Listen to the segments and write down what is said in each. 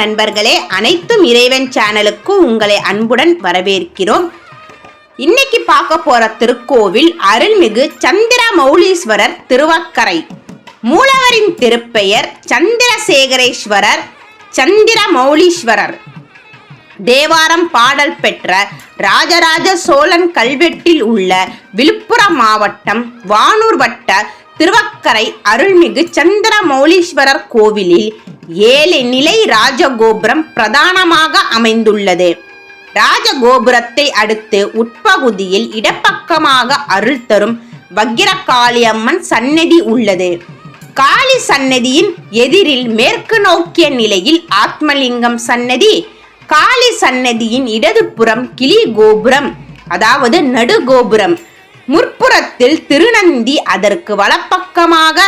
நண்பர்களே அனைத்தும் இறைவன் சேனலுக்கு உங்களை அன்புடன் வரவேற்கிறோம். இன்னைக்கு பார்க்க போற திருக்கோவில் அருள்மிகு சந்திர மௌலீஸ்வரர் திருவக்கரை. மூலவரின் திருப்பெயர் சந்திரசேகரேஸ்வரர் சந்திர மௌலீஸ்வரர் தேவாரம் பாடல் பெற்ற ராஜராஜ சோழன் கல்வெட்டில் உள்ள விழுப்புரம் மாவட்டம் வானூர் வட்ட திருவக்கரை அருள்மிகு சந்திர மௌலீஸ்வரர் கோவிலில் ஏழு நிலை ராஜகோபுரம் பிரதானமாக அமைந்துள்ளது. ராஜகோபுரத்தை அடுத்து உட்பகுதியில் இடப்பக்கமாக அருள் தரும் வக்கிரகாளியம்மன் சன்னதி உள்ளது. காளி சன்னதியின் எதிரில் மேற்கு நோக்கிய நிலையில் ஆத்மலிங்கம் சன்னதி காளி சன்னதியின் இடதுபுறம் கிளி கோபுரம் அதாவது நடுகோபுரம். முற்புறத்தில் திருநந்தி அதற்கு வலப்பக்கமாக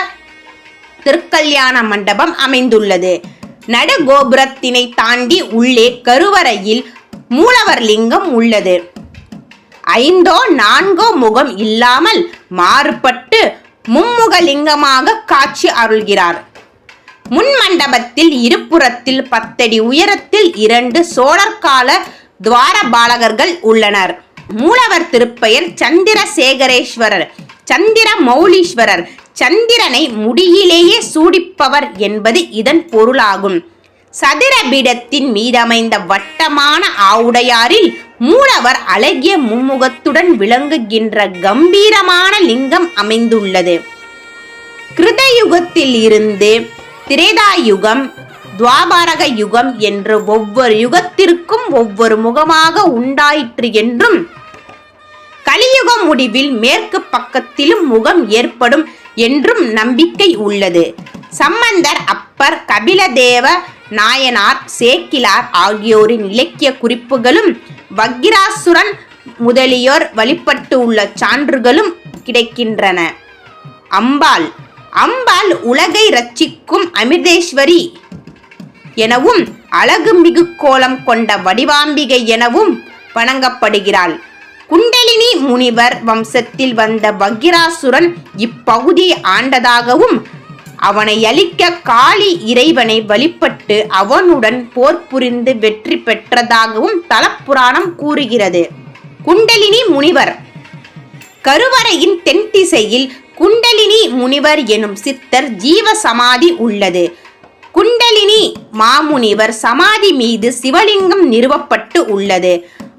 திருக்கல்யாண மண்டபம் அமைந்துள்ளது. நடகோபுரத்தினை தாண்டி உள்ளே கருவறையில் மூலவர் லிங்கம் உள்ளது. ஐந்தோ நான்கோ முகம் இல்லாமல் மாறுபட்டு மும்முக லிங்கமாக காட்சி அருள்கிறார். முன் மண்டபத்தில் இருபுறத்தில் பத்தடி உயரத்தில் இரண்டு சோழர் கால துவாரபாலகர்கள் உள்ளனர். மூலவர் திருப்பெயர் சந்திரசேகரேஸ்வரர் சந்திர மௌலீஸ்வரர் சந்திரனை முடியிலேயே சூடிப்பவர் என்பது இதன் பொருளாகும். சதுர பீடத்தின் மீதமைந்த வட்டமான ஆவுடையாரில் மூலவர் அழகிய மும்முகத்துடன் விளங்குகின்ற கம்பீரமான லிங்கம் அமைந்துள்ளது. கிருதயுகத்தில் இருந்து திரேதாயுகம் துவாபாரக யுகம் என்று ஒவ்வொரு யுகத்திற்கும் ஒவ்வொரு முகமாக உண்டாயிற்று என்றும் கலியுக முடிவில் மேற்கு பக்கத்திலும் முகம் ஏற்படும் என்றும் நம்பிக்கை உள்ளது. சம்பந்தர் அப்பர் கபிலதேவ நாயனார் சேக்கிலார் ஆகியோரின் இலக்கிய குறிப்புகளும் வக்கிராசுரன் முதலியோர் வழிபட்டு உள்ள சான்றுகளும் கிடைக்கின்றன. அம்பாள். அம்பாள் உலகை ரட்சிக்கும் அமிர்தேஸ்வரி எனவும் அழகு மிகு கோலம் கொண்ட வடிவாம்பிகை எனவும் வணங்கப்படுகிறாள். குண்டலினி முனிவர் வம்சத்தில் வந்த வக்கிராசுரன் இப்பகுதியை ஆண்டதாகவும் அவனை அழிக்க காளி இறைவனை வழிபட்டு அவனுடன் போர் புரிந்து வெற்றி பெற்றதாகவும் தலப்புராணம் கூறுகிறது. குண்டலினி முனிவர். கருவறையின் தென் திசையில் குண்டலினி முனிவர் எனும் சித்தர் ஜீவ சமாதி உள்ளது. குண்டலினி மாமுனிவர் சமாதி மீது சிவலிங்கம் நிறுவப்பட்டு உள்ளது.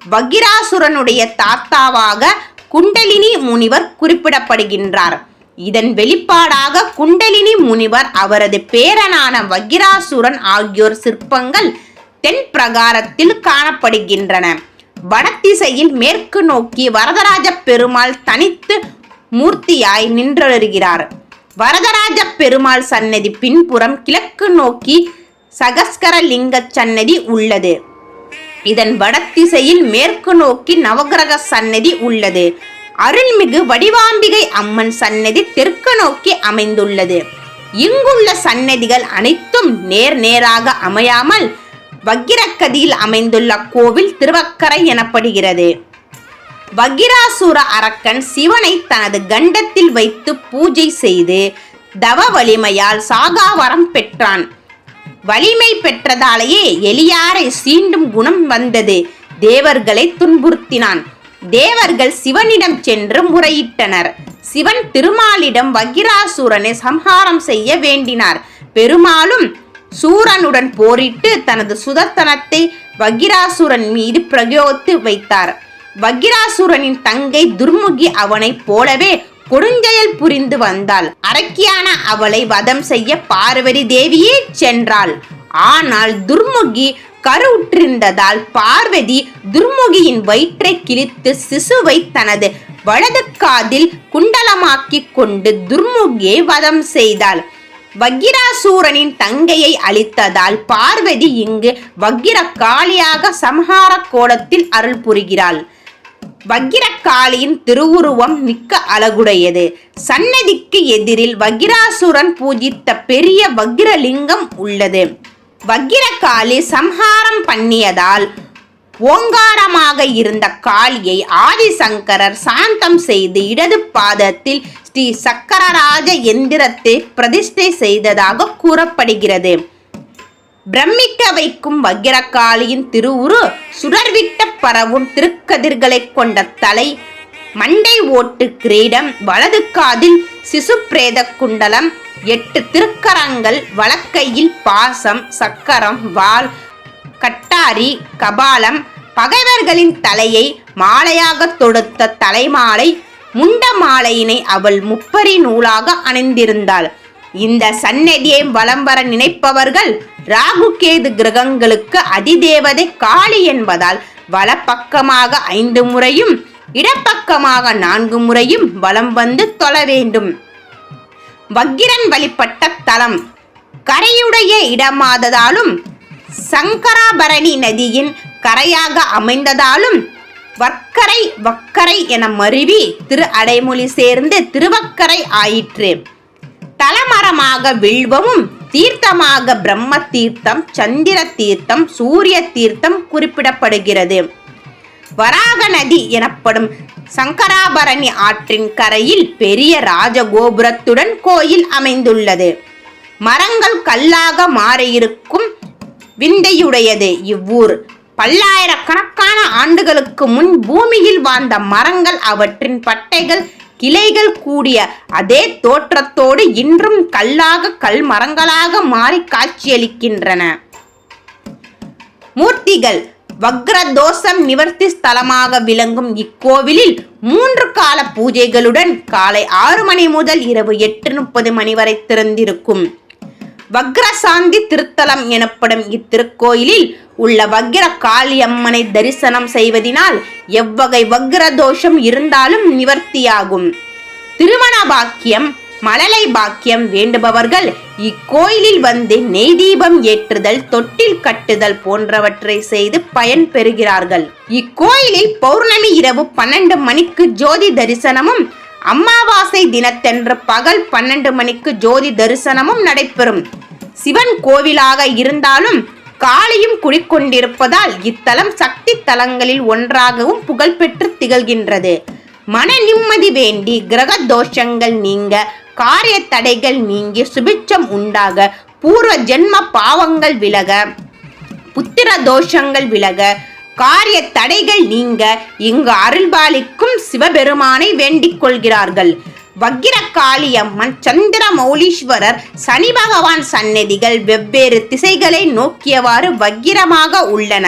வகிராசுரனுடைய தாத்தாவாக குண்டலினி முனிவர் குறிப்பிடப்படுகின்றார். இதன் வெளிப்பாடாக குண்டலினி முனிவர் அவரது பேரனான வகிராசுரன் ஆகியோர் சிற்பங்கள் தென் பிரகாரத்தில் காணப்படுகின்றன. வடதிசையில் மேற்கு நோக்கி வரதராஜ பெருமாள் தனித்து மூர்த்தியாய் நின்றழுகிறார். வரதராஜ பெருமாள் சன்னதி பின்புறம் கிழக்கு நோக்கி சகஸ்கர லிங்க சன்னதி உள்ளது. இதன் வடதிசையில் மேற்கு நோக்கி நவகிரக சன்னதி உள்ளது. அருள்மிகு வடிவாம்பிகை அம்மன் சன்னதி தெற்கு நோக்கி அமைந்துள்ளது. இங்குள்ள சன்னதிகள் அனைத்தும் நேர் நேராக அமையாமல் வக்கிரக்கதியில் அமைந்துள்ள கோவில் திருவக்கரை எனப்படுகிறது. வகிராசுர அரக்கன் சிவனை தனது கண்டத்தில் வைத்து பூஜை செய்து தவ வலிமையால் சாகாவரம் பெற்றான். வலிமை பெற்றதாலேயே எலியாரை சீண்டும் குணம் வந்தது. தேவர்களை துன்புறுத்தினான். தேவர்கள் சிவனிடம் சென்று முறையிட்டனர். சிவன் திருமாலிடம் வகிராசுரனை சம்ஹாரம் செய்ய வேண்டினார். பெருமாளும் சூரனுடன் போரிட்டு தனது சுதத்தனத்தை வகிராசுரன் மீது பிரயோகித்து வைத்தார். வகிராசுரனின் தங்கை துர்முகி அவனைப் போலவே கொடுஞ்செயல் புரிந்து வந்தாள் அரக்கியான அவளை வதம் செய்ய பார்வதி தேவியே சென்றாள். ஆனால் துர்முகி கருவுற்றிருந்ததால் பார்வதி துர்முகியின் வயிற்றை கிழித்து சிசுவை தனது வலது காதில் குண்டலமாக்கிக் கொண்டு துர்முகியை வதம் செய்தாள். வக்கிராசூரனின் தங்கையை அழித்ததால் பார்வதி இங்கு வக்கிர காளியாக சம்ஹார கோலத்தில் அருள் புரிகிறாள். வக்கிரக்காளியின் திருவுருவம் மிக்க அழகுடையது. சன்னதிக்கு எதிரில் வக்கிராசுரன் பூஜித்த பெரிய வக்கிரலிங்கம் உள்ளது. வக்கிரக்காளி சம்ஹாரம் பண்ணியதால் ஓங்காரமாக இருந்த காளியை ஆதிசங்கரர் சாந்தம் செய்து இடது பாதத்தில் ஸ்ரீ சக்கரராஜ எந்திரத்தை பிரதிஷ்டை செய்ததாக கூறப்படுகிறது. பிரமிக்க வைக்கும் வக்கிரகாளியின் திருவுரு சுடர்விட்ட பரவும் திருக்கதிர்களைக் கொண்ட தலை மண்டை ஓட்டு கிரீடம் வலது காதில் சிசு பிரேத குண்டலம் எட்டு திருக்கரங்கள் வலக்கையில் பாசம் சக்கரம் வாள் கட்டாரி கபாலம் பகைவர்களின் தலையை மாலையாக தொடுத்த தலைமாலை முண்ட மாலையினை அவள் முப்பரி நூலாக அணிந்திருந்தாள். இந்த சந்நதியை வலம் வர நினைப்பவர்கள் ராகு கேது கிரகங்களுக்கு அதிதேவதை காளி என்பதால் வலப்பக்கமாக ஐந்து முறையும் இடப்பக்கமாக நான்கு முறையும் வலம் வந்து தொழ வேண்டும். வக்கிரன் வழிபட்ட தலம் கரையுடைய இடமாததாலும் சங்கராபரணி நதியின் கரையாக அமைந்ததாலும் வர்க்கரை வக்கரை என மருவி திரு அடைமொழி சேர்ந்து திருவக்கரை ஆயிற்று. தலமரமாக வில்வமும் தீர்த்தமாக பிரம்ம தீர்த்தம் சந்திர தீர்த்தம் சூரிய தீர்த்தம் குறிப்பிடப்படுகிறது. வராக நதி எனப்படும் சங்கராபரணி ஆற்றின் கரையில் பெரிய ராஜகோபுரத்துடன் கோயில் அமைந்துள்ளது. மரங்கள் கல்லாக மாறியிருக்கும் விந்தையுடையது. இவ்வூர் பல்லாயிரக்கணக்கான ஆண்டுகளுக்கு முன் பூமியில் வாழ்ந்த மரங்கள் அவற்றின் பட்டைகள் கிளைகள் கூடிய அதே தோற்றத்தோடு இன்றும் கல்லாக கல் மரங்களாக மாறி காட்சியளிக்கின்றன. மூர்த்திகள் வக்ர தோஷம் நிவர்த்தி ஸ்தலமாக விளங்கும் இக்கோவிலில் மூன்று கால பூஜைகளுடன் காலை ஆறு மணி முதல் இரவு எட்டு முப்பது மணி வரை திறந்திருக்கும். வக்ரசாந்தி திருத்தலம் எனப்படும் இத்திருக்கோயிலில் உள்ள வக்ர காளியம்மனை தரிசனம் செய்வதினால் எவ்வகை வக்ர தோஷம் இருந்தாலும் நிவர்த்தியாகும். திருமண பாக்கியம் மழலை பாக்கியம் வேண்டுபவர்கள் இக்கோயிலில் வந்து நெய் தீபம் ஏற்றுதல் தொட்டில் கட்டுதல் போன்றவற்றை செய்து பயன் பெறுகிறார்கள். இக்கோயிலில் பௌர்ணமி இரவு பன்னெண்டு மணிக்கு ஜோதி தரிசனமும் அமாவாசை தினத்தன்று பகல் பன்னெண்டு மணிக்கு ஜோதி தரிசனமும் நடைபெறும். சிவன் கோவிலாக இருந்தாலும் காளியும் குடிக்கொண்டிருப்பதால் இத்தலம் சக்தி தலங்களில் ஒன்றாகவும் புகழ்பெற்று திகழ்கின்றது. மன நிம்மதி வேண்டி கிரக தோஷங்கள் நீங்க காரிய தடைகள் நீங்கி சுபிட்சம் உண்டாக பூர்வ ஜென்ம பாவங்கள் விலக புத்திர தோஷங்கள் விலக காரிய தடைகள் நீங்க இங்கு அருள்பாலிக்கும் சிவபெருமானை வேண்டிக் கொள்கிறார்கள். வக்கிரகாளியம்மன் சந்திர மௌலீஸ்வரர் சனி பகவான் சன்னதிகள் வெவ்வேறு திசைகளை நோக்கியவாறு வக்கிரமாக உள்ளன.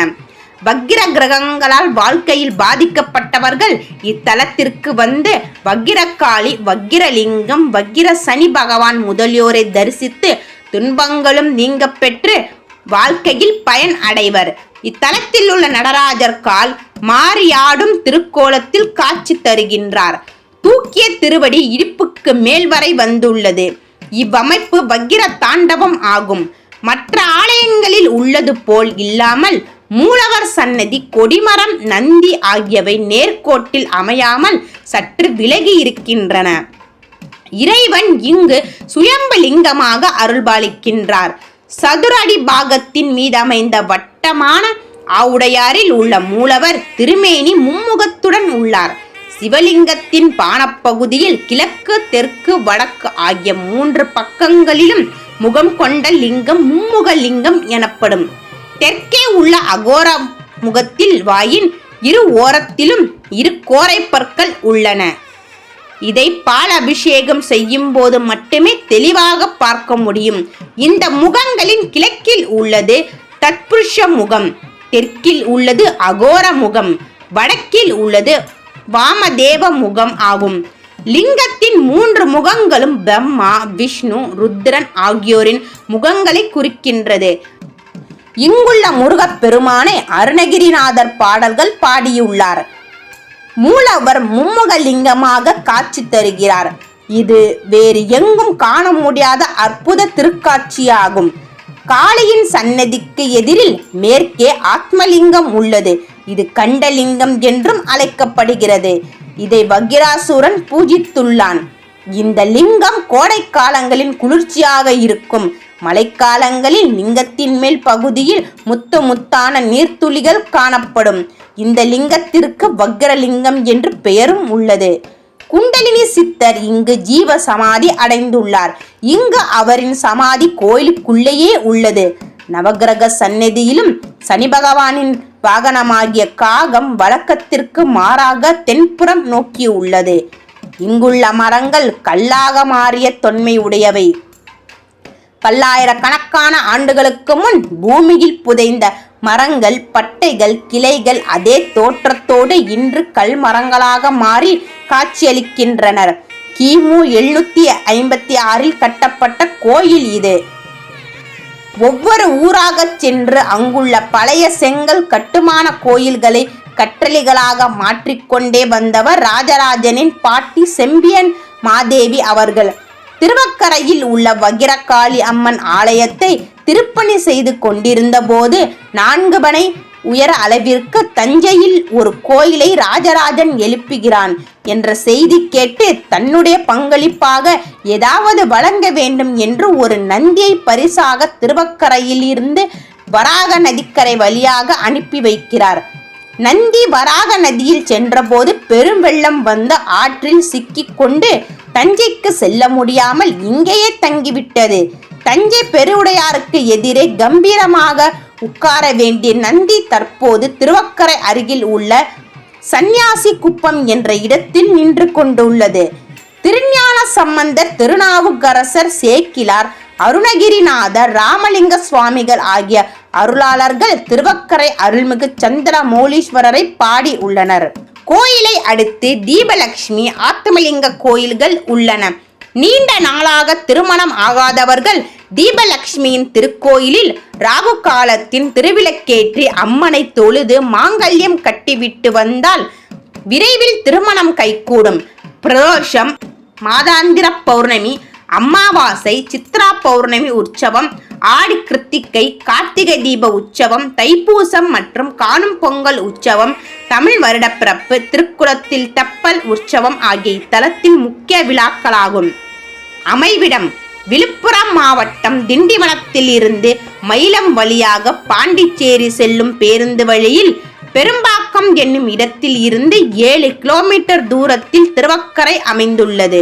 வக்கிர கிரகங்களால் வாழ்க்கையில் பாதிக்கப்பட்டவர்கள் இத்தலத்திற்கு வந்து வக்கிரகாளி வக்கிரலிங்கம் வக்கிர சனி பகவான் முதலியோரை தரிசித்து துன்பங்களும் நீங்க பெற்று வாழ்க்கையில் பயன் அடைவர். இத்தலத்தில் உள்ள நடராஜர் கால் மாறியாடும் திருக்கோலத்தில் காட்சி தருகின்றார். தூக்கிய திருவடி இடுப்புக்கு மேல் வரை வந்துள்ளது. இவ்வமைப்பு வக்கிர தாண்டவம் ஆகும். மற்ற ஆலயங்களில் உள்ளது போல் இல்லாமல் மூலவர் சன்னதி கொடிமரம் நந்தி ஆகியவை நேர்கோட்டில் அமையாமல் சற்று விலகி இருக்கின்றன. இறைவன் இங்கு சுயம்பலிங்கமாக அருள்பாலிக்கின்றார். சதுரடி பாகத்தின் மீது அமைந்த வட்டமான ஆவுடையாரில் உள்ள மூலவர் திருமேனி மும்முகத்துடன் உள்ளார். சிவலிங்கத்தின் பானப்பகுதியில் கிழக்கு தெற்கு வடக்கு ஆகிய மூன்று பக்கங்களிலும் முகம் கொண்ட லிங்கம் மும்முக லிங்கம் எனப்படும். தெற்கே உள்ள அகோர முகத்தில் வாயின் இரு ஓரத்திலும் இரு கோரை பற்கள் உள்ளன. இதை பால் அபிஷேகம் செய்யும் போது மட்டுமே தெளிவாக பார்க்க முடியும். இந்த முகங்களின் கிழக்கில் உள்ளது தத்புருஷ முகம் தெற்கில் உள்ளது அகோர முகம் வடக்கில் உள்ளது வாமதேவ முகம் ஆகும். லிங்கத்தின் மூன்று முகங்களும் பிரம்மா விஷ்ணு ருத்ரன் ஆகியோரின் முகங்களை குறிக்கின்றது. இங்குள்ள முருகப் பெருமானை அருணகிரிநாதர் பாடல்கள் பாடியுள்ளார். மூலவர் மும்முகலிங்கமாக காட்சி தருகிறார். இது வேறு எங்கும் காண முடியாத அற்புத திருக்காட்சியாகும். காளியின் சன்னதிக்கு எதிரில் மேற்கே ஆத்மலிங்கம் உள்ளது. இது கண்டலிங்கம் என்றும் அழைக்கப்படுகிறது. இதை வக்கிராசுரன் பூஜித்துள்ளான். இந்த லிங்கம் கோடை காலங்களின் குளிர்ச்சியாக இருக்கும். மழைக்காலங்களில் லிங்கத்தின் மேல் பகுதியில் முத்து முத்தான நீர்த்துளிகள் காணப்படும். இந்த லிங்கத்திற்கு வக்ரலிங்கம் என்று பெயரும் உள்ளது. குண்டலினி சித்தர் இங்கு ஜீவ சமாதி அடைந்துள்ளார். இங்கு அவரின் சமாதி கோயிலுக்குள்ளேயே உள்ளது. நவக்கிரக சந்நிதியிலும் சனி பகவானின் வாகனமாகிய காகம் வழக்கத்திற்கு மாறாக தென்புறம் நோக்கி உள்ளது இங்குள்ள மரங்கள் கல்லாக மாறிய தொன்மை உடையவை. பல்லாயிரக்கணக்கான ஆண்டுகளுக்கு முன் பூமியில் புதைந்த மரங்கள் பட்டைகள் கிளைகள் அதே தோற்றத்தோடு இன்று கல் மரங்களாக மாறி காட்சியளிக்கின்றனர். கிமு எழுநூத்தி ஐம்பத்தி ஆறில் கட்டப்பட்ட கோயில் இது. ஒவ்வொரு ஊராக சென்று அங்குள்ள பழைய செங்கல் கட்டுமான கோயில்களை கற்றளிகளாக மாற்றிக்கொண்டே வந்தவர் ராஜராஜனின் பாட்டி செம்பியன் மாதேவி அவர்கள். திருவக்கரையில் உள்ள வகிரகாளி அம்மன் ஆலயத்தை திருப்பணி செய்து கொண்டிருந்த போது நான்கு பனை உயர அளவிற்கு தஞ்சையில் ஒரு கோயிலை ராஜராஜன் எழுப்புகிறான் என்ற செய்தி கேட்டு தன்னுடைய பங்களிப்பாக ஏதாவது வழங்க வேண்டும் என்று ஒரு நந்தியை பரிசாக திருவக்கரையில் இருந்து வராக நதிக்கரை வழியாக அனுப்பி வைக்கிறார். நந்தி வராக நதியில் சென்றபோது பெரும் வெள்ளம் வந்து ஆற்றில் சிக்கிக்கொண்டு தஞ்சைக்கு செல்ல முடியாமல் இங்கேயே தங்கிவிட்டது. தஞ்சை பெருவுடையாருக்கு எதிரே கம்பீரமாக உட்கார வேண்டிய நந்தி தற்போது திருவக்கரை அருகில் உள்ள சந்நியாசி குப்பம் என்ற இடத்தில் நின்று கொண்டுள்ளது. திருஞான சம்பந்தர் திருநாவுக்கரசர் சேக்கிலார் அருணகிரிநாதர் ராமலிங்க சுவாமிகள் ஆகிய அருளாளர்கள் திருவக்கரை அருள்மிகு சந்திரமௌலீஸ்வரரை பாடி உள்ளனர். கோயிலை அடுத்து தீபலட்சுமி ஆத்தமலிங்க கோயில்கள் உள்ளன. நீண்ட நாளாக திருமணம் ஆகாதவர்கள் தீபலட்சுமியின் திருக்கோயிலில் ராகு காலத்தின் திருவிளக்கேற்றி அம்மனை தொழுது மாங்கல்யம் கட்டிவிட்டு வந்தால் விரைவில் திருமணம் கைகூடும். பிரதோஷம் மாதாந்திர பௌர்ணமி அமாவாசை சித்ரா பௌர்ணமி உற்சவம் ஆடி கிருத்திகை கார்த்திகை தீப உற்சவம் தைப்பூசம் மற்றும் காணும் பொங்கல் உற்சவம் தமிழ் வருடப்பிறப்பு திருக்குளத்தில் தெப்பல் உற்சவம் ஆகிய இத்தலத்தின் முக்கிய விழாக்களாகும். அமைவிடம் விழுப்புரம் மாவட்டம் திண்டிவனத்தில் இருந்து மயிலம் வழியாக பாண்டிச்சேரி செல்லும் பேருந்து வழியில் பெரும்பாக்கம் என்னும் இடத்தில் இருந்து ஏழு கிலோமீட்டர் தூரத்தில் திருவக்கரை அமைந்துள்ளது.